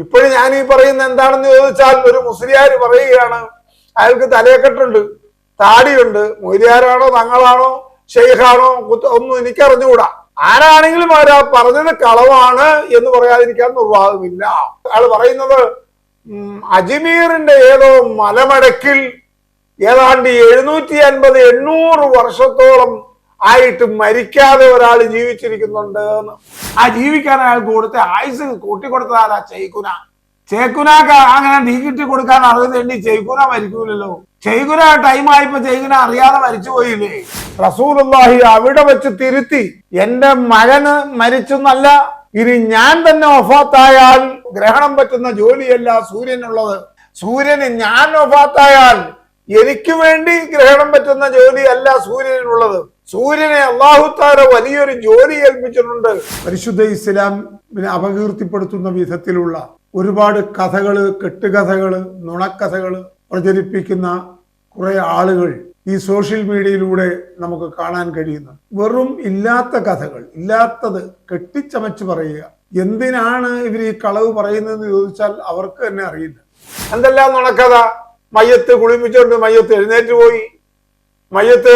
ഇപ്പോഴും ഞാൻ ഈ പറയുന്ന എന്താണെന്ന് ചോദിച്ചാൽ ഒരു മുസ്ലിയാർ പറയുകയാണ് അയാൾക്ക് തലയക്കെട്ടുണ്ട് താടിയുണ്ട് മൊയ്ലിയാരാണോ തങ്ങളാണോ ഷെയ്ഖാണോ ഒന്നും എനിക്കറിഞ്ഞുകൂടാ. ആരാണെങ്കിലും ആരാ പറഞ്ഞത് കളവാണ് എന്ന് പറയാതിരിക്കാൻ നിർവാഹമില്ല. അയാൾ പറയുന്നത് അജ്മീറിന്റെ ഏതോ മലമടക്കിൽ ഏതാണ്ട് എഴുന്നൂറ്റി അൻപത് എണ്ണൂറ് വർഷത്തോളം ആയിട്ട് മരിക്കാതെ ഒരാൾ ജീവിച്ചിരിക്കുന്നുണ്ട് ആ ജീവിക്കാൻ അയാൾക്ക് കൊടുത്ത ആയുസ് ആ ചെയ്കുന ചേക്കുനാക്ക് അങ്ങനെ നീക്കിട്ടി കൊടുക്കാൻ അറിയുന്നുണ്ട് ചെയ്കുന മരിക്കൂലല്ലോ. ചെയ്കുന ടൈം ആയിപ്പോ ചെയ്കുന അറിയാതെ മരിച്ചു പോയില്ലേ? റസൂലുള്ളാഹി അവിടെ വെച്ച് തിരുത്തി. എന്റെ മകന് മരിച്ചെന്നല്ല ഇനി ഞാൻ തന്നെ ഒഫാത്തായാൽ ഗ്രഹണം പറ്റുന്ന ജോലിയല്ല സൂര്യനുള്ളത്. സൂര്യന് ഞാൻ ഒഫാത്തായാൽ എനിക്ക് വേണ്ടി ഗ്രഹണം പറ്റുന്ന ജോലിയല്ല സൂര്യനുള്ളത്. സൂര്യനെ അള്ളാഹുത്താര വലിയൊരു ജോലി ഏൽപ്പിച്ചിട്ടുണ്ട്. പരിശുദ്ധ ഇസ്ലാമിനെ അപകീർത്തിപ്പെടുത്തുന്ന വിധത്തിലുള്ള ഒരുപാട് കഥകൾ കെട്ടുകഥകൾ നുണക്കഥകൾ പ്രചരിപ്പിക്കുന്ന കുറെ ആളുകൾ ഈ സോഷ്യൽ മീഡിയയിലൂടെ നമുക്ക് കാണാൻ കഴിയുന്നു. വെറും ഇല്ലാത്ത കഥകൾ ഇല്ലാത്തത് കെട്ടിച്ചമച്ച് പറയുക. എന്തിനാണ് ഇവർ ഈ കളവ് പറയുന്നതെന്ന് ചോദിച്ചാൽ അവർക്ക് തന്നെ അറിയില്ല. എന്തെല്ലാം നുണക്കഥ? മയ്യത്ത് കുളിപ്പിച്ചുകൊണ്ട് മയ്യത്ത് എഴുന്നേറ്റ് പോയി. മയ്യത്ത്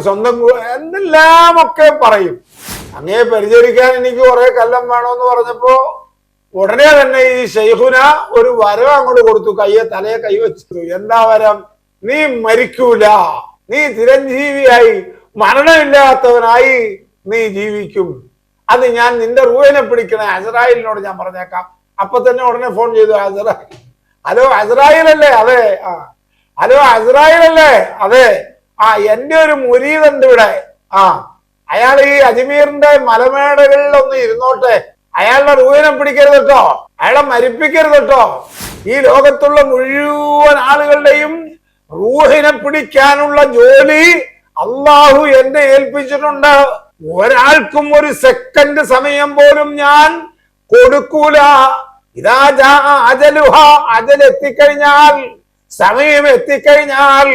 സ്വന്തം കു- എന്തെല്ലാമൊക്കെ പറയും. അങ്ങേ പരിചരിക്കാൻ എനിക്ക് കുറെ കല്ലം വേണമെന്ന് പറഞ്ഞപ്പോ ഉടനെ തന്നെ ഈ ഷെയ്ഖുന ഒരു വരം അങ്ങോട്ട് കൊടുത്തു. കയ്യെ തലയെ കൈവച്ചു എന്താ വരം? നീ മരിക്കൂല. നീ ചിരഞ്ജീവിയായി. മരണമില്ലാത്തവനായി നീ ജീവിക്കും. അത് ഞാൻ നിന്റെ റൂവിനെ പിടിക്കണ. അസറായിലിനോട് ഞാൻ പറഞ്ഞേക്കാം. അപ്പൊ തന്നെ ഉടനെ ഫോൺ ചെയ്തു. അസറായി ഹലോ അസറായിലല്ലേ? അതെ. ആ. ഹലോ അസറായിലല്ലേ? അതെ. ആ എന്റെ ഒരു മുരീതുണ്ട് ഇവിടെ ആ അയാൾ ഈ അജ്മീറിന്റെ മലമേടകളിൽ ഒന്ന് ഇരുന്നോട്ടെ. അയാളുടെ റൂവിനെ പിടിക്കരുത് കേട്ടോ. അയാളെ മരിപ്പിക്കരുത് കേട്ടോ. ഈ ലോകത്തുള്ള മുഴുവൻ ആളുകളുടെയും റൂഹിനെ പിടിക്കാനുള്ള ജോലി അള്ളാഹു എന്നെ ഏൽപ്പിച്ചിട്ടുണ്ട്. ഒരാൾക്കും ഒരു സെക്കൻഡ് സമയം പോലും ഞാൻ കൊടുക്കൂല. ഇതാ അജലുഹ. അജൽ എത്തിക്കഴിഞ്ഞാൽ സമയം എത്തിക്കഴിഞ്ഞാൽ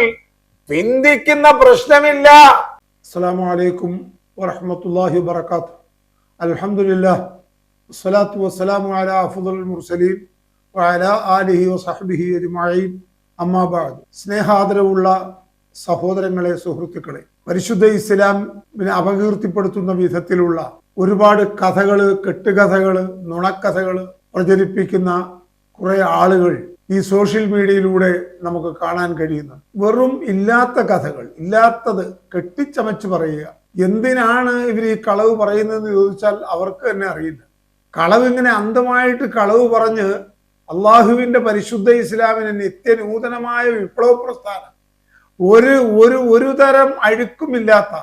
പിന്തിക്കുന്ന പ്രശ്നമില്ല. അസ്സലാമു അലൈക്കും വബറകാതുഹു. അൽഹംദുലില്ലാഹ്. വസ്സലാത്തു വസ്സലാമു അലാ അഫ്ദൽ മുർസലീൻ വഅലാ ആലിഹി വസഹ്ബിഹി അജ്മഈൻ. അമ്മാ ബഅദ്. സ്നേഹാദരവുള്ള സഹോദരങ്ങളെ സുഹൃത്തുക്കളെ പരിശുദ്ധ ഇസ്ലാമിനെ അപകീർത്തിപ്പെടുത്തുന്ന വിധത്തിലുള്ള ഒരുപാട് കഥകൾ കെട്ടുകഥകൾ നുണക്കഥകൾ പ്രചരിപ്പിക്കുന്ന കുറെ ആളുകൾ ഈ സോഷ്യൽ മീഡിയയിലൂടെ നമുക്ക് കാണാൻ കഴിയുന്നത്. വെറും ഇല്ലാത്ത കഥകൾ ഇല്ലാത്തത് കെട്ടിച്ചമച്ച് പറയുക. എന്തിനാണ് ഇവർ ഈ കളവ് പറയുന്നതെന്ന് ചോദിച്ചാൽ അവർക്ക് തന്നെ അറിയില്ല. കളവ് ഇങ്ങനെ അന്ധമായിട്ട് കളവ് പറഞ്ഞ് അള്ളാഹുവിന്റെ പരിശുദ്ധ ഇസ്ലാമിന് നിത്യനൂതനമായ വിപ്ലവ പ്രസ്ഥാനം ഒരു ഒരു ഒരു തരം അഴുക്കുമില്ലാത്ത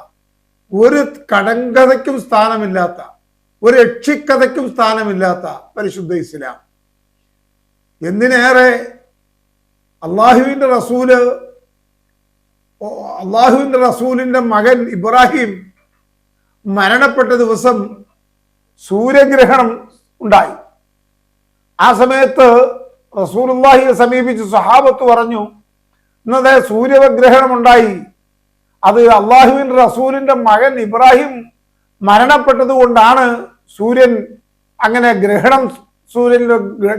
ഒരു കടങ്കഥയ്ക്കും സ്ഥാനമില്ലാത്ത ഒരു യക്ഷിക്കഥയ്ക്കും സ്ഥാനമില്ലാത്ത പരിശുദ്ധ ഇസ്ലാം. എന്തിനേറെ അള്ളാഹുവിന്റെ റസൂൽ അള്ളാഹുവിന്റെ റസൂലിന്റെ മകൻ ഇബ്രാഹിം മരണപ്പെട്ട ദിവസം സൂര്യഗ്രഹണം ഉണ്ടായി. ആ സമയത്ത് റസൂലുള്ളാഹിയെ സമീപിച്ച് സഹാബത്ത് പറഞ്ഞു ഇന്നത്തെ സൂര്യഗ്രഹണം ഉണ്ടായി അത് അള്ളാഹുവിന്റെ റസൂലിന്റെ മകൻ ഇബ്രാഹിം മരണപ്പെട്ടത് കൊണ്ടാണ് സൂര്യൻ അങ്ങനെ ഗ്രഹണം സൂര്യനിൽ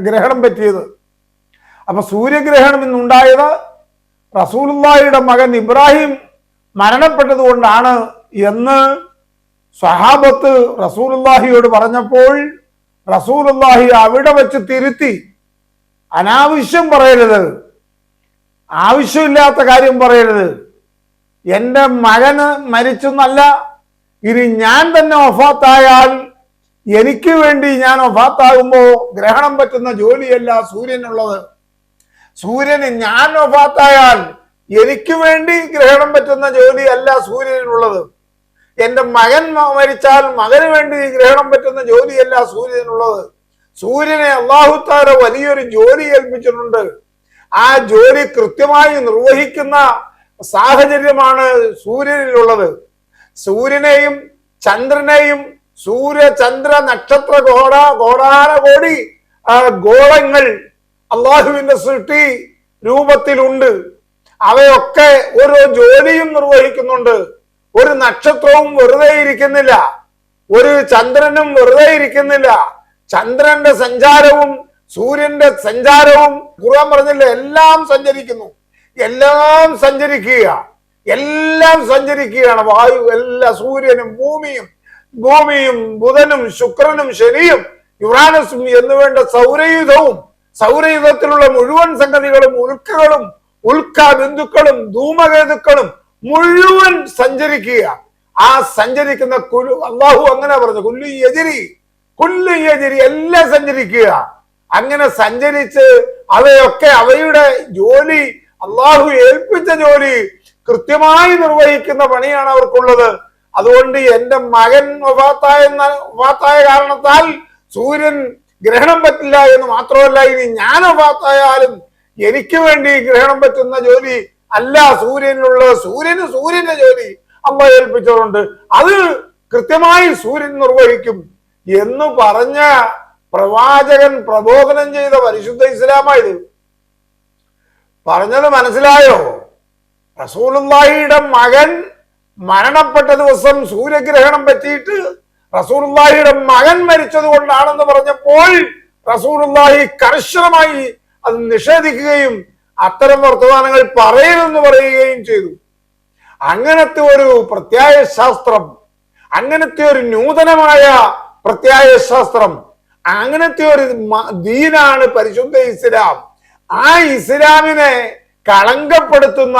ഗ്രഹണം പറ്റിയത്. അപ്പൊ സൂര്യഗ്രഹണം ഇന്നുണ്ടായത് റസൂലുള്ളാഹിയുടെ മകൻ ഇബ്രാഹിം മരണപ്പെട്ടത് കൊണ്ടാണ് എന്ന് സഹാബത്ത് റസൂലുള്ളാഹിയോട് പറഞ്ഞപ്പോൾ റസൂലുള്ളാഹി അവിടെ വെച്ച് തിരുത്തി. അനാവശ്യം പറയരുത്. ആവശ്യമില്ലാത്ത കാര്യം പറയരുത്. എന്റെ മകന് മരിച്ചെന്നല്ല ഇനി ഞാൻ തന്നെ ഒഫാത്തായാൽ എനിക്ക് വേണ്ടി ഞാൻ ഒഫാത്താകുമ്പോ ഗ്രഹണം പറ്റുന്ന ജോലിയല്ല സൂര്യനുള്ളത്. സൂര്യന് ഞാൻ ഒഫാത്തായാൽ എനിക്ക് വേണ്ടി ഗ്രഹണം പറ്റുന്ന ജോലിയല്ല സൂര്യനുള്ളത്. എന്റെ മകൻ മരിച്ചാൽ മകന് വേണ്ടി ഗ്രഹണം പറ്റുന്ന ജോലിയല്ല സൂര്യനുള്ളത്. സൂര്യനെ അള്ളാഹുത്താര വലിയൊരു ജോലി ഏൽപ്പിച്ചിട്ടുണ്ട്. ആ ജോലി കൃത്യമായി നിർവഹിക്കുന്ന സാഹചര്യമാണ് സൂര്യനിലുള്ളത്. സൂര്യനെയും ചന്ദ്രനെയും സൂര്യ ചന്ദ്ര നക്ഷത്ര ഗോഡ ഗോടാന കോടി ഗോളങ്ങൾ അള്ളാഹുവിന്റെ സൃഷ്ടി രൂപത്തിലുണ്ട്. അവയൊക്കെ ഓരോ ജോലിയും നിർവഹിക്കുന്നുണ്ട്. ഒരു നക്ഷത്രവും വെറുതെ ഇരിക്കുന്നില്ല. ഒരു ചന്ദ്രനും വെറുതെ ഇരിക്കുന്നില്ല. ചന്ദ്രന്റെ സഞ്ചാരവും സൂര്യന്റെ സഞ്ചാരവും ഖുർആൻ പറഞ്ഞില്ല? എല്ലാം സഞ്ചരിക്കുന്നു. എല്ലാം സഞ്ചരിക്കുക എല്ലാം സഞ്ചരിക്കുകയാണ്. വായു എല്ലാ സൂര്യനും ഭൂമിയും. ഭൂമിയും ബുധനും ശുക്രനും ശനിയും യുറാനസും എന്ന് വേണ്ട സൗരയുധവും സൗരയുധത്തിലുള്ള മുഴുവൻ സംഗതികളും ഉൽക്കകളും ഉൽക്ക ബിന്ദുക്കളും ധൂമകേതുക്കളും മുഴുവൻ സഞ്ചരിക്കുക. ആ സഞ്ചരിക്കുന്ന കുലു അള്ളാഹു അങ്ങനെ പറഞ്ഞു കുല്ലു യജിരി കുല്ലു യജിരി എല്ലാം സഞ്ചരിക്കുക. അങ്ങനെ സഞ്ചരിച്ച് അവയൊക്കെ അവയുടെ ജോലി അള്ളാഹു ഏൽപ്പിച്ച ജോലി കൃത്യമായി നിർവഹിക്കുന്ന പണിയാണ് അവർക്കുള്ളത്. അതുകൊണ്ട് എന്റെ മകൻ വഫാത്തായ വഫാത്തായ കാരണത്താൽ സൂര്യൻ ഗ്രഹണം പറ്റില്ല എന്ന് മാത്രമല്ല ഇനി ഞാൻ വഫാത്തായാലും എനിക്ക് വേണ്ടി ഗ്രഹണം പറ്റുന്ന ജോലി അല്ല സൂര്യനുള്ള സൂര്യന് സൂര്യന്റെ ജോലി അമ്മ ഏൽപ്പിച്ചതുകൊണ്ട് അത് കൃത്യമായി സൂര്യൻ നിർവഹിക്കും എന്ന് പറഞ്ഞ പ്രവാചകൻ പ്രബോധനം ചെയ്ത പരിശുദ്ധ ഇസ്ലാമായത്. പറഞ്ഞത് മനസ്സിലായോ? റസൂലുള്ളാഹിയുടെ മകൻ മരണപ്പെട്ട ദിവസം സൂര്യഗ്രഹണം പറ്റിയിട്ട് റസൂർലാഹിയുടെ മകൻ മരിച്ചത് കൊണ്ടാണെന്ന് പറഞ്ഞപ്പോൾ റസൂലുള്ളാഹി കർശനമായി അത് നിഷേധിക്കുകയും അത്തരം വർത്തമാനങ്ങൾ പറയരുതെന്ന് പറയുകയും ചെയ്തു. അങ്ങനത്തെ ഒരു പ്രത്യായ ശാസ്ത്രം അങ്ങനത്തെ ഒരു നൂതനമായ പ്രത്യായ ശാസ്ത്രം അങ്ങനത്തെ ഒരു ദീനാണ് പരിശുദ്ധ ഇസ്ലാം. ആ ഇസ്ലാമിനെ കളങ്കപ്പെടുത്തുന്ന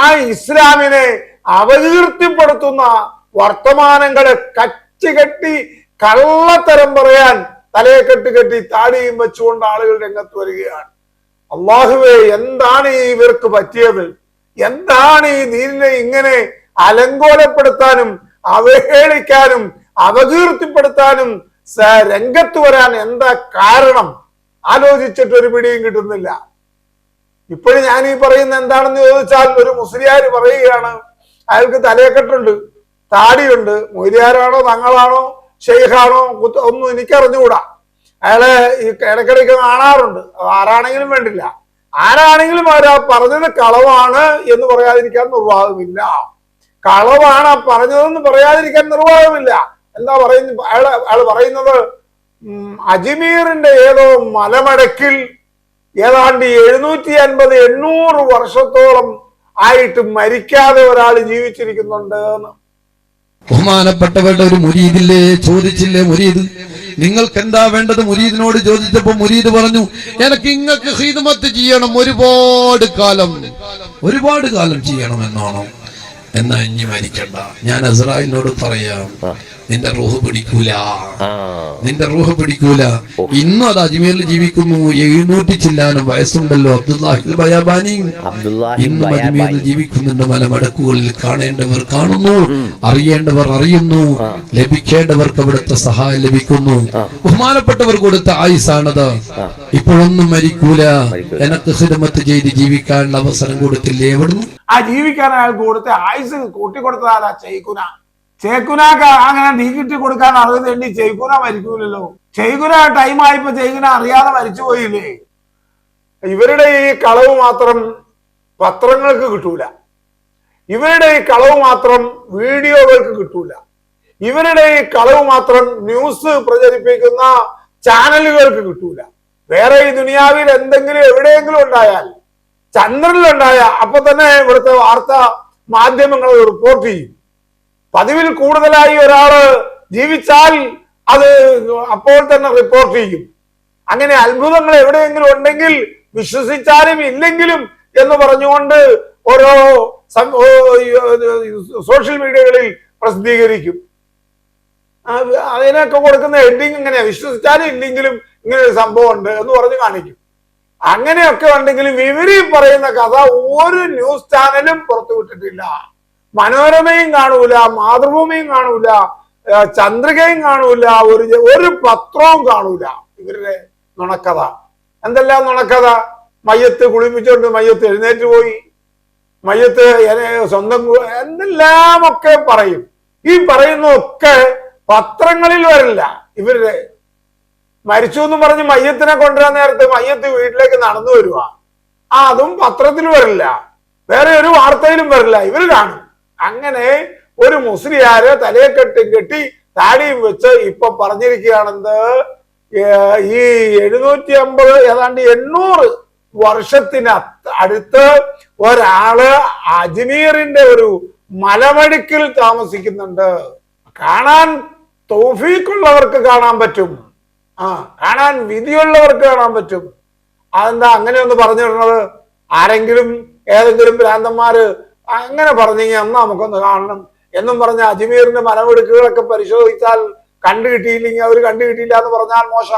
ആ ഇസ്ലാമിനെ അപകീർത്തിപ്പെടുത്തുന്ന വർത്തമാനങ്ങളെ കച്ചുകെട്ടി കള്ളത്തരം പറയാൻ തലയെ കെട്ടി കെട്ടി താടിയും വെച്ചുകൊണ്ട് ആളുകൾ രംഗത്ത് വരികയാണ്. അള്ളാഹുവെ എന്താണ് ഈ ഇവർക്ക് പറ്റിയത് എന്താണ് ഈ നീലിനെ ഇങ്ങനെ അലങ്കോലപ്പെടുത്താനും അവഹേളിക്കാനും അപകീർത്തിപ്പെടുത്താനും രംഗത്ത് വരാൻ എന്താ കാരണം? ആലോചിച്ചിട്ട് ഒരു പിടിയും കിട്ടുന്നില്ല. ഇപ്പോഴും ഞാൻ ഈ പറയുന്ന എന്താണെന്ന് ചോദിച്ചാൽ ഒരു മുസ്ലിയാർ പറയുകയാണ് അയാൾക്ക് തലയക്കെട്ടുണ്ട്. താടിയുണ്ട്. മൊയ്ലിയാരാണോ തങ്ങളാണോ ഷെയ്ഖാണോ ഒന്നും എനിക്കറിഞ്ഞുകൂടാ. അയാളെ ഈ ഇടയ്ക്കിടയ്ക്ക് കാണാറുണ്ട്. ആരാണെങ്കിലും വേണ്ടില്ല. ആരാണെങ്കിലും അവരാ പറഞ്ഞത് കളവാണ് എന്ന് പറയാതിരിക്കാൻ നിർവാഹമില്ല. കളവാണ് ആ പറഞ്ഞതെന്ന് പറയാതിരിക്കാൻ നിർവാഹമില്ല. എന്താ പറയുന്ന അയാൾ അയാൾ പറയുന്നത് അജ്മീറിന്റെ ഏതോ മലമടക്കിൽ ഏതാണ്ട് എഴുന്നൂറ്റി അൻപത് എണ്ണൂറ് വർഷത്തോളം ആയിട്ട് മരിക്കാതെ ഒരാൾ ജീവിച്ചിരിക്കുന്നുണ്ട് ബഹുമാനപ്പെട്ടവരുടെ ഒരു മുരീദില്ലേ? ചോദിച്ചില്ലേ മുരീദ്? നിങ്ങൾക്ക് എന്താ വേണ്ടത്? മുരീദിനോട് ചോദിച്ചപ്പോ മുരീദ് പറഞ്ഞു എനിക്ക് ഇങ്ങക്ക് ഹിദ്മത്ത് ചെയ്യണം ഒരുപാട് കാലം. ഒരുപാട് കാലം ചെയ്യണം എന്നാണോ? എന്നാ ഇനി മരിക്കണ്ട. ഞാൻ അസ്രായിനോട് പറയാം നിന്റെ റൂഹ് പിടിക്കൂല. നിന്റെ റൂഹ് പിടിക്കൂല. ഇന്നും അത് അജ്മീറിൽ ജീവിക്കുന്നു. എഴുന്നൂറ്റി ചില്ലാനും വയസ്സുണ്ടല്ലോ. അബ്ദുല്ലാഹിൽ ബയാബാനി. അബ്ദുല്ലാഹി ഇന്നും. അജ്മീറിൽ ജീവിക്കുന്നുണ്ട് മലമടക്കുകളിൽ. കാണേണ്ടവർ കാണുന്നു. അറിയേണ്ടവർ അറിയുന്നു. ലഭിക്കേണ്ടവർക്ക് അവിടുത്തെ സഹായം ലഭിക്കുന്നു. ബഹുമാനപ്പെട്ടവർ കൊടുത്ത ആയുസാണത്. ഇപ്പോഴൊന്നും മരിക്കൂല. എനക്ക് ഹിരമത്ത് ചെയ്ത് ജീവിക്കാനുള്ള അവസരം കൊടുത്തില്ലേ എവിടുന്നു? ആ ജീവിക്കാൻ അയാൾ കൊടുത്ത ആയുസ് കൂട്ടിക്കൊടുത്തതാ ചെയ്കുന ചേക്കുനാക്ക് അങ്ങനെ നീ കിട്ടി കൊടുക്കാൻ അറിയുന്ന വേണ്ടി ചെയ്കുന മരിക്കൂലല്ലോ ചെയ്കുന ടൈം ആയിപ്പോ ചെയ്കുന അറിയാതെ മരിച്ചു പോയില്ലേ? ഇവരുടെ ഈ കളവ് മാത്രം പത്രങ്ങൾക്ക് കിട്ടൂല. ഇവരുടെ ഈ കളവ് മാത്രം വീഡിയോകൾക്ക് കിട്ടൂല. ഇവരുടെ ഈ കളവ് മാത്രം ന്യൂസ് പ്രചരിപ്പിക്കുന്ന ചാനലുകൾക്ക് കിട്ടൂല. വേറെ ഈ ദുനിയാവിൽ എന്തെങ്കിലും എവിടെയെങ്കിലും ഉണ്ടായാൽ ചന്ദ്രനിലുണ്ടായ അപ്പൊ തന്നെ ഇവിടുത്തെ വാർത്താ മാധ്യമങ്ങൾ റിപ്പോർട്ട് ചെയ്യും. പതിവിൽ കൂടുതലായി ഒരാൾ ജീവിച്ചാൽ അത് അപ്പോൾ തന്നെ റിപ്പോർട്ട് ചെയ്യും. അങ്ങനെ അത്ഭുതങ്ങൾ എവിടെയെങ്കിലും ഉണ്ടെങ്കിൽ വിശ്വസിച്ചാലും ഇല്ലെങ്കിലും എന്ന് പറഞ്ഞുകൊണ്ട് ഓരോ സോഷ്യൽ മീഡിയകളിൽ പ്രസിദ്ധീകരിക്കും. അതിനൊക്കെ കൊടുക്കുന്ന ഹെഡിങ് ഇങ്ങനെ വിശ്വസിച്ചാലും ഇല്ലെങ്കിലും ഇങ്ങനെ ഒരു സംഭവം ഉണ്ട് എന്ന് പറഞ്ഞ് കാണിക്കും. അങ്ങനെയൊക്കെ ഉണ്ടെങ്കിലും ഇവർ പറയുന്ന കഥ ഒരു ന്യൂസ് ചാനലും പുറത്തുവിട്ടിട്ടില്ല. മനോരമയും കാണൂല മാതൃഭൂമിയും കാണൂല ചന്ദ്രികയും കാണൂല ഒരു ഒരു പത്രവും കാണൂല. ഇവരുടെ നുണക്കഥ. എന്തെല്ലാം നുണക്കഥ? മയ്യത്ത് കുളിപ്പിച്ചുകൊണ്ട് മയ്യത്ത് എഴുന്നേറ്റ് പോയി. മയ്യത്ത് സ്വന്തം എന്തെല്ലാമൊക്കെ എന്തെല്ലാം ഒക്കെ പറയും. ഈ പറയുന്നതൊക്കെ പത്രങ്ങളിൽ വരില്ല. ഇവരുടെ മരിച്ചു എന്ന് പറഞ്ഞ് മയ്യത്തിനെ കൊണ്ടുവരാൻ നേരത്തെ മയ്യത്ത് വീട്ടിലേക്ക് നടന്നു വരുക ആ അതും പത്രത്തിൽ വരില്ല. വേറെ ഒരു വാർത്തയിലും വരില്ല. ഇവർ കാണും. അങ്ങനെ ഒരു മുസ്ലിയാര് തലയെ കെട്ടി കെട്ടി താടിയും വെച്ച് ഇപ്പൊ പറഞ്ഞിരിക്കുകയാണെന്ത് ഈ എഴുന്നൂറ്റി അമ്പത് ഏതാണ്ട് എണ്ണൂറ് വർഷത്തിന് അടുത്ത് ഒരാൾ അജ്മീറിന്റെ ഒരു മലമടുക്കിൽ താമസിക്കുന്നുണ്ട്. കാണാൻ തോഫീക്കുള്ളവർക്ക് കാണാൻ പറ്റും. ആ കാണാൻ വിധിയുള്ളവർക്ക് കാണാൻ പറ്റും. അതെന്താ അങ്ങനെ ഒന്ന് പറഞ്ഞു ആരെങ്കിലും ഏതെങ്കിലും ഭ്രാന്തന്മാര് അങ്ങനെ പറഞ്ഞു കഴിഞ്ഞാൽ അന്ന് നമുക്കൊന്ന് കാണണം. എന്നും പറഞ്ഞ അജ്മീറിന്റെ മലമെടുക്കുകളൊക്കെ പരിശോധിച്ചാൽ കണ്ടു കിട്ടിയില്ലെങ്കിൽ അവർ കണ്ടു കിട്ടിയില്ല എന്ന് പറഞ്ഞാൽ മോശ.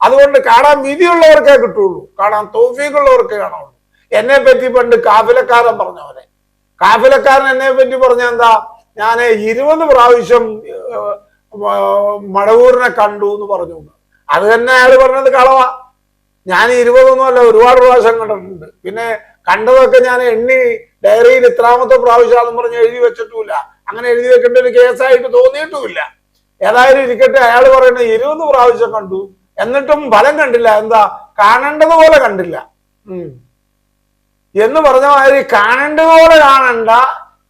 അതുകൊണ്ട് കാണാൻ വിധിയുള്ളവർക്കേ കിട്ടുള്ളൂ. കാണാൻ തോഫീക്കുള്ളവർക്കേ കാണുള്ളൂ എന്നെ പറ്റി പണ്ട് കാഫിലക്കാരൻ പറഞ്ഞവരെ കാഫിലക്കാരൻ എന്നെ പറ്റി പറഞ്ഞ എന്താ? ഞാൻ ഇരുപത് പ്രാവശ്യം മടവൂരിനെ കണ്ടു എന്ന് പറഞ്ഞു. അത് തന്നെ അയാൾ പറഞ്ഞത് കളവാ. ഞാൻ ഇരുപതൊന്നും അല്ല ഒരുപാട് പ്രാവശ്യം കണ്ടിട്ടുണ്ട്. പിന്നെ കണ്ടതൊക്കെ ഞാൻ എണ്ണി ഡയറിയിൽ ഇത്രാമത്തെ പ്രാവശ്യമാണെന്ന് പറഞ്ഞ് എഴുതി വെച്ചിട്ടുമില്ല. അങ്ങനെ എഴുതി വെക്കേണ്ട ഒരു കേസായിട്ട് തോന്നിയിട്ടുമില്ല. ഏതായാലും ഇരിക്കട്ടെ അയാൾ പറയുന്നത് ഇരുപത് പ്രാവശ്യം കണ്ടു. എന്നിട്ടും ഫലം കണ്ടില്ല. എന്താ? കാണേണ്ടതുപോലെ കണ്ടില്ല. എന്ന് പറഞ്ഞ മാതിരി കാണേണ്ടതുപോലെ കാണണ്ട.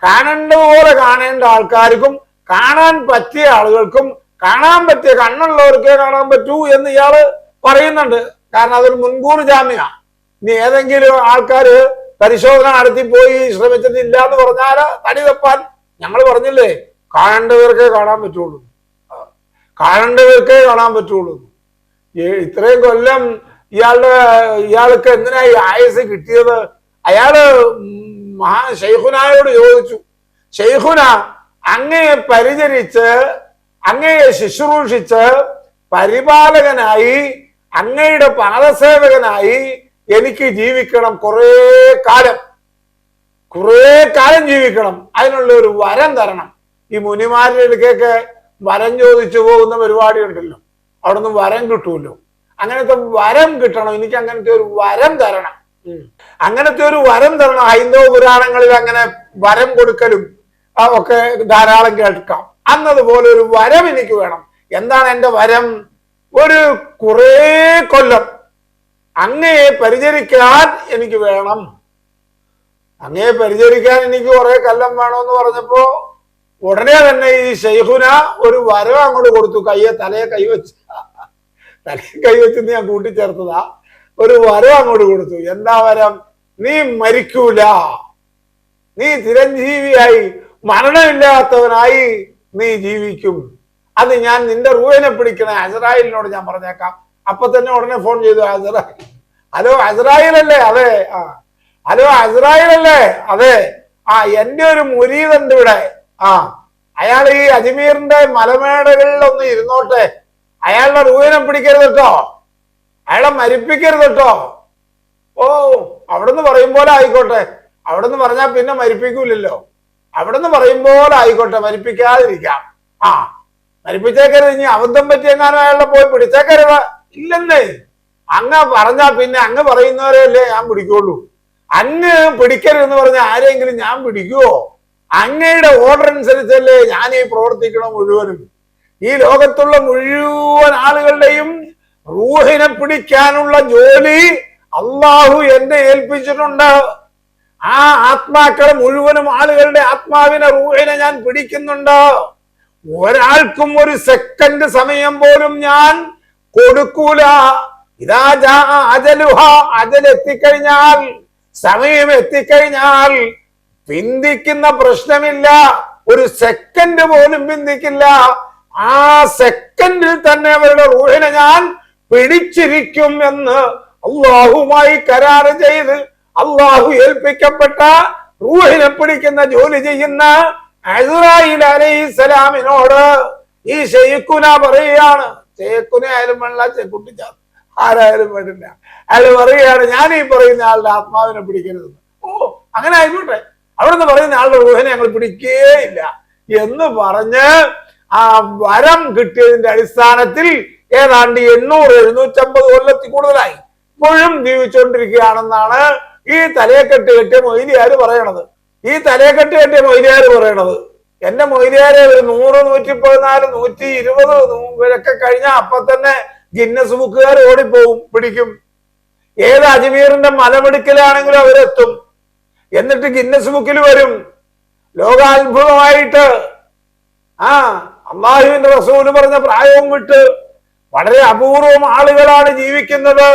കാണേണ്ടതുപോലെ കാണേണ്ട ആൾക്കാർക്കും കാണാൻ പറ്റിയ ആളുകൾക്കും കാണാൻ പറ്റിയ കണ്ണുള്ളവർക്കേ കാണാൻ പറ്റൂ എന്ന് ഇയാൾ പറയുന്നുണ്ട്. കാരണം അതൊരു മുൻകൂർ ജാമ്യ ഇനി ഏതെങ്കിലും ആൾക്കാര് പരിശോധന നടത്തി പോയി ശ്രമിച്ചിട്ടില്ല എന്ന് പറഞ്ഞാൽ തടി തപ്പാൻ ഞങ്ങൾ പറഞ്ഞില്ലേ കാണേണ്ടവർക്കേ കാണാൻ പറ്റുള്ളൂ. കാണേണ്ടവർക്കേ കാണാൻ പറ്റുള്ളൂ. ഇത്രയും കൊല്ലം ഇയാളുടെ ഇയാൾക്ക് എന്തിനാ ഈ ആയുസ് കിട്ടിയത്? അയാൾ മഹാ ഷെയ്ഖുനായോട് ചോദിച്ചു. ഷെയ്ഖുന അങ്ങയെ പരിചരിച്ച് അങ്ങയെ ശുശ്രൂഷിച്ച് പരിപാലകനായി അങ്ങയുടെ പാദസേവകനായി എനിക്ക് ജീവിക്കണം കുറേ കാലം. കുറേ കാലം ജീവിക്കണം. അതിനുള്ള ഒരു വരം തരണം. ഈ മുനിമാരുടെ അടുക്കൊക്കെ വരം ചോദിച്ചു പോകുന്ന പരിപാടി ഉണ്ടല്ലോ അവിടെ നിന്ന് വരം കിട്ടുമല്ലോ. അങ്ങനത്തെ വരം കിട്ടണം. എനിക്ക് അങ്ങനത്തെ ഒരു വരം തരണം. അങ്ങനത്തെ ഒരു വരം തരണം. ഹൈന്ദവ പുരാണങ്ങളിൽ അങ്ങനെ വരം കൊടുക്കലും ഒക്കെ ധാരാളം കേൾക്കാം. അന്നതുപോലെ ഒരു വരം എനിക്ക് വേണം. എന്താണ് എന്റെ വരം? ഒരു കുറേ കൊല്ലം അങ്ങയെ പരിചരിക്കാൻ എനിക്ക് വേണം. അങ്ങയെ പരിചരിക്കാൻ എനിക്ക് കുറെ കല്ലം വേണമെന്ന് പറഞ്ഞപ്പോ ഉടനെ തന്നെ ഈ ഷെയ്ഖുന ഒരു വരവ് അങ്ങോട്ട് കൊടുത്തു. കയ്യെ തലയെ കൈവച്ച് തലയെ കൈവച്ച് ഞാൻ കൂട്ടിച്ചേർത്തതാ. ഒരു വരം അങ്ങോട്ട് കൊടുത്തു. എന്താ വരം? നീ മരിക്കൂല. നീ ചിരഞ്ജീവിയായി. മരണമില്ലാത്തവനായി നീ ജീവിക്കും. അത് ഞാൻ നിന്റെ റൂഹിനെ പിടിക്കണ. അസറായിലിനോട് ഞാൻ പറഞ്ഞേക്കാം. അപ്പൊ തന്നെ ഉടനെ ഫോൺ ചെയ്തു അസറായിൽ ഹലോ അസറായിലല്ലേ അതെ. ആ. ഹലോ അസറായിലല്ലേ അതെ. ആ എന്റെ ഒരു മുരീതുണ്ട് ഇവിടെ. ആ. അയാൾ ഈ അജ്മീറിന്റെ മലമേടകളിൽ ഒന്ന് ഇരുന്നോട്ടെ. അയാളുടെ റൂഹിനെ പിടിക്കരുത് കേട്ടോ. അയാളെ മരിപ്പിക്കരുത് കേട്ടോ. ഓ അവിടുന്ന് പറയും പോലെ ആയിക്കോട്ടെ. അവിടുന്ന് പറഞ്ഞാൽ പിന്നെ മരിപ്പിക്കൂലല്ലോ. അവിടുന്ന് പറയും പോലെ ആയിക്കോട്ടെ മരിപ്പിക്കാതിരിക്കാം. ആ മരിപ്പിച്ചേക്കരുത്. ഇനി അബദ്ധം പറ്റിയെങ്ങാനും അയാളെ പോയി പിടിച്ചേക്കരുത്. ഇല്ലെന്നേ. അങ്ങ് പറഞ്ഞാ പിന്നെ അങ്ങ് പറയുന്നവരെയല്ലേ ഞാൻ പിടിക്കുള്ളൂ. അങ്ങ് പിടിക്കരുതെന്ന് പറഞ്ഞ ആരെങ്കിലും ഞാൻ പിടിക്കുവോ? അങ്ങയുടെ ഓർഡർ അനുസരിച്ചല്ലേ ഞാൻ ഈ പ്രവർത്തിക്കണം മുഴുവനും. ഈ ലോകത്തുള്ള മുഴുവൻ ആളുകളുടെയും റൂഹിനെ പിടിക്കാനുള്ള ജോലി അള്ളാഹു എന്നെ ഏൽപ്പിച്ചിട്ടുണ്ട്. ആ ആത്മാക്കളെ മുഴുവനും ആളുകളുടെ ആത്മാവിനെ റൂഹിനെ ഞാൻ പിടിക്കുന്നുണ്ട്. ഒരാൾക്കും ഒരു സെക്കൻഡ് സമയം പോലും ഞാൻ കൊടുക്കൂല. ഇതാ അജലുഹ. അജൽ എത്തിക്കഴിഞ്ഞാൽ സമയം എത്തിക്കഴിഞ്ഞാൽ പിന്തിക്കുന്ന പ്രശ്നമില്ല. ഒരു സെക്കൻഡ് പോലും പിന്തിക്കില്ല. ആ സെക്കൻഡിൽ തന്നെ അവരുടെ റൂഹിനെ ഞാൻ പിടിച്ചിരിക്കും എന്ന് അള്ളാഹുമായി കരാറ് ചെയ്ത് അള്ളാഹു ഏൽപ്പിക്കപ്പെട്ട റൂഹിനെ പിടിക്കുന്ന ജോലി ചെയ്യുന്ന അലൈഹി അലൈഹിസ്സലാമിനോട് ഈ ഷെയ്ഖുന പറയുകയാണ്. ഷെയ്ഖുന ആയാലും വേണ്ട കുട്ടിച്ചാർ ആരായാലും വേണ്ടില്ല. അയാൾ പറയുകയാണ് ഞാൻ ഈ പറയുന്ന ആളുടെ ആത്മാവിനെ പിടിക്കരുത്. ഓ അങ്ങനെ ആയിക്കോട്ടെ. അവിടുന്ന് പറയുന്ന ആളുടെ ഊഹനെ ഞങ്ങൾ പിടിക്കേയില്ല. എന്ന് പറഞ്ഞ് ആ വരം കിട്ടിയതിന്റെ അടിസ്ഥാനത്തിൽ ഏതാണ്ട് എണ്ണൂറ് എഴുന്നൂറ്റമ്പത് കൊല്ലത്തിൽ കൂടുതലായി. ഇപ്പോഴും ജീവിച്ചുകൊണ്ടിരിക്കുകയാണെന്നാണ് ഈ തലയെക്കെട്ട് കെട്ടിയ മൊയ്ലിയാർ പറയണത്. ഈ തലയെക്കെട്ട് കെട്ടിയ മൊയ്ലിയാർ പറയണത്? എന്റെ മൊയ്ലിയാര് ഒരു നൂറ് നൂറ്റി പതിനാല് നൂറ്റി ഇരുപത് ഒക്കെ കഴിഞ്ഞാൽ അപ്പൊ തന്നെ ഗിന്നസ് ബുക്കുകാർ ഓടിപ്പോവും പിടിക്കും. ഏത് അജ്മീറിന്റെ മലമെടുക്കലാണെങ്കിലും അവരെത്തും. എന്നിട്ട് ഗിന്നസ് ബുക്കിൽ വരും. ലോകാത്ഭുതമായിട്ട്. ആ അള്ളാഹുവിന്റെ റസൂൽ പറഞ്ഞ പ്രായവും വിട്ട് വളരെ അപൂർവം ആളുകളാണ് ജീവിക്കുന്നത്.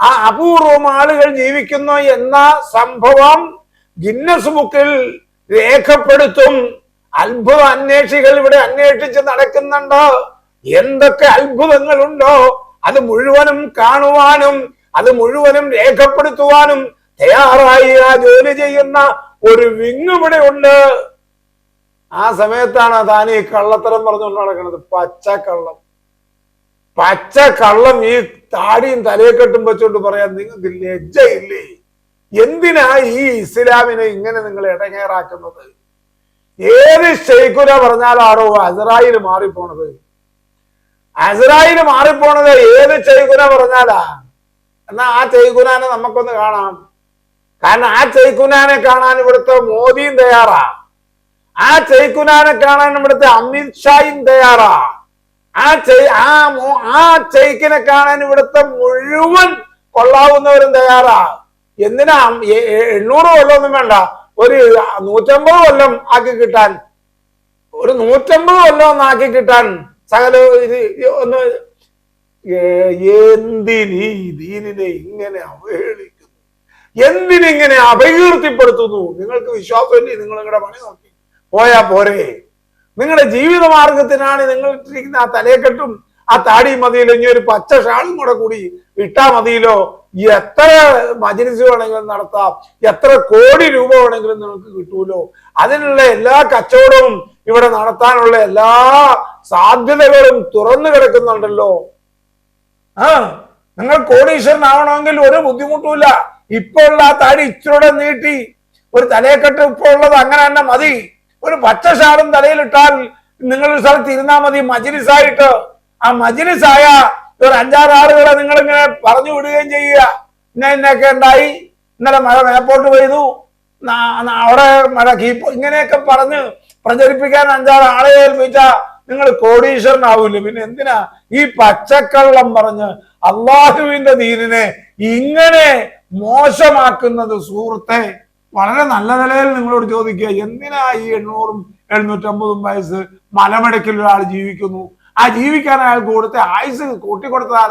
ആ അപൂർവം ആളുകൾ ജീവിക്കുന്നു എന്ന സംഭവം ഗിന്നസ് ബുക്കിൽ രേഖപ്പെടുത്തും. അത്ഭുത അന്വേഷികൾ ഇവിടെ അന്വേഷിച്ച് നടക്കുന്നുണ്ടോ? എന്തൊക്കെ അത്ഭുതങ്ങളുണ്ടോ? അത് മുഴുവനും കാണുവാനും അത് മുഴുവനും രേഖപ്പെടുത്തുവാനും തയ്യാറായി ആ ജോലി ചെയ്യുന്ന ഒരു വിങ് ഇവിടെ ഉണ്ട്. ആ സമയത്താണ് താൻ ഈ കള്ളത്തരം പറഞ്ഞുകൊണ്ട് നടക്കുന്നത്. പച്ച കള്ളം. പച്ച കള്ളം ഈ താടിയും തലയെ കെട്ടും വെച്ചോണ്ട് പറയാൻ നിങ്ങൾക്ക് ലജ്ജയില്ലേ? എന്തിനാ ഈ ഇസ്ലാമിനെ ഇങ്ങനെ നിങ്ങൾ ഇടങ്ങേറാക്കുന്നത്? ഏത് ഷെയ്ഖുര പറഞ്ഞാലാണോ അസറായിൽ മാറിപ്പോണത്? അസറായിൽ മാറിപ്പോണത് ഏത് ചെയ്കുന പറഞ്ഞാലാ? എന്നാ ആ ചെയ്കുനാനെ നമുക്കൊന്ന് കാണാം. കാരണം ആ ചെയ്കുനാനെ കാണാൻ ഇവിടുത്തെ മോദിയും തയ്യാറാ. ആ ചെയ്കുനാനെ കാണാൻ ഇവിടുത്തെ അമിത് ഷായും തയ്യാറാ. ആ ചെയ് ആ ആ ചെയ്ക്കിനെ കാണാൻ ഇവിടുത്തെ മുഴുവൻ കൊള്ളാവുന്നവരും തയ്യാറാ. എന്തിനാ എണ്ണൂറ് കൊല്ലമൊന്നും വേണ്ട. ഒരു നൂറ്റമ്പത് കൊല്ലം ആക്കി കിട്ടാൻ ഒരു നൂറ്റമ്പത് കൊല്ലം ഒന്ന് ആക്കി കിട്ടാൻ സകല ഇത് ഒന്ന് എന്തിനീ ദീനിനെ ഇങ്ങനെ അവഹേളിക്കുന്നു? എന്തിനിങ്ങനെ അപകീർത്തിപ്പെടുത്തുന്നു? നിങ്ങൾക്ക് വിശ്വാസമില്ലേ നിങ്ങൾ നിങ്ങളുടെ പണി നോക്കി. പോയാ പോരെ. നിങ്ങളുടെ ജീവിത മാർഗത്തിനാണ് നിങ്ങൾ ഇട്ടിരിക്കുന്ന ആ തലയെക്കെട്ടും ആ താടി മതിയിലോ ഇനി ഒരു പച്ച ഷാളും കൂടെ കൂടി ഇട്ടാ മതിയിലോ എത്ര മജിനിസ് വേണമെങ്കിലും നടത്താം എത്ര കോടി രൂപ വേണമെങ്കിലും നിങ്ങൾക്ക് കിട്ടൂലോ. അതിനുള്ള എല്ലാ കച്ചവടവും ഇവിടെ നടത്താനുള്ള എല്ലാ സാധ്യതകളും തുറന്നു കിടക്കുന്നുണ്ടല്ലോ. ആ നിങ്ങൾ കോടീശ്വരനാവണമെങ്കിൽ ഒരു ബുദ്ധിമുട്ടുമില്ല ഇപ്പൊ ഉള്ള ആ താടി ഇച്ചിരൂടെ നീട്ടി ഒരു തലയെക്കെട്ട് ഇപ്പൊ ഉള്ളത് അങ്ങനെ തന്നെ മതി. ഒരു പച്ച ഷാളും തലയിലിട്ടാൽ നിങ്ങൾ ഒരു സ്ഥലത്ത് ഇരുന്നാൽ മതി മജിലിസായിട്ട്. ആ മജിലിസായ ഒരു അഞ്ചാറ് ആളുകളെ നിങ്ങൾ ഇങ്ങനെ പറഞ്ഞു വിടുകയും ചെയ്യുക. ഇന്ന ഇന്നൊക്കെ ഉണ്ടായി. ഇന്നലെ മഴ മേപ്പോട്ട് പെയ്തു. അവിടെ മഴ കീപ്പ് ഇങ്ങനെയൊക്കെ പറഞ്ഞ് പ്രചരിപ്പിക്കാൻ അഞ്ചാറ് ആളെ ഏൽപ്പിച്ച നിങ്ങൾ കോടീശ്വരനാവൂല പിന്നെ എന്തിനാ ഈ പച്ചക്കള്ളം പറഞ്ഞ് അള്ളാഹുവിന്റെ ദീനിനെ ഇങ്ങനെ മോശമാക്കുന്നത് സുഹൃത്തെ? വളരെ നല്ല നിലയിൽ നിങ്ങളോട് ചോദിക്കുക. എന്തിനാ ഈ എണ്ണൂറും എഴുന്നൂറ്റമ്പതും വയസ്സ് മലമടക്കിൽ ഒരാൾ ജീവിക്കുന്നു? ആ ജീവിക്കാൻ അയാൾക്ക് കൊടുത്ത് ആയുസ്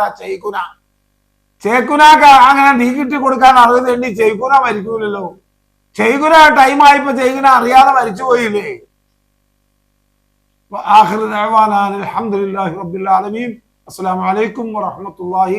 ആ ചെയ്ക്കുന ചേക്കുനക്ക് അങ്ങനെ നീക്കിട്ട് കൊടുക്കാൻ അറിയുന്നുണ്ട് ചെയ്ക്കുന മരിക്കൂലല്ലോ. ചെയ്കുന ആയിപ്പോ ചെയ്കുന അറിയാതെ മരിച്ചു പോയില്ലേ? ആഖിർ ദഅവാനാ അൽഹംദുലില്ലാഹി റബ്ബിൽ ആലമീൻ. അസ്സലാമു അലൈക്കും വറഹ്മത്തുള്ളാഹി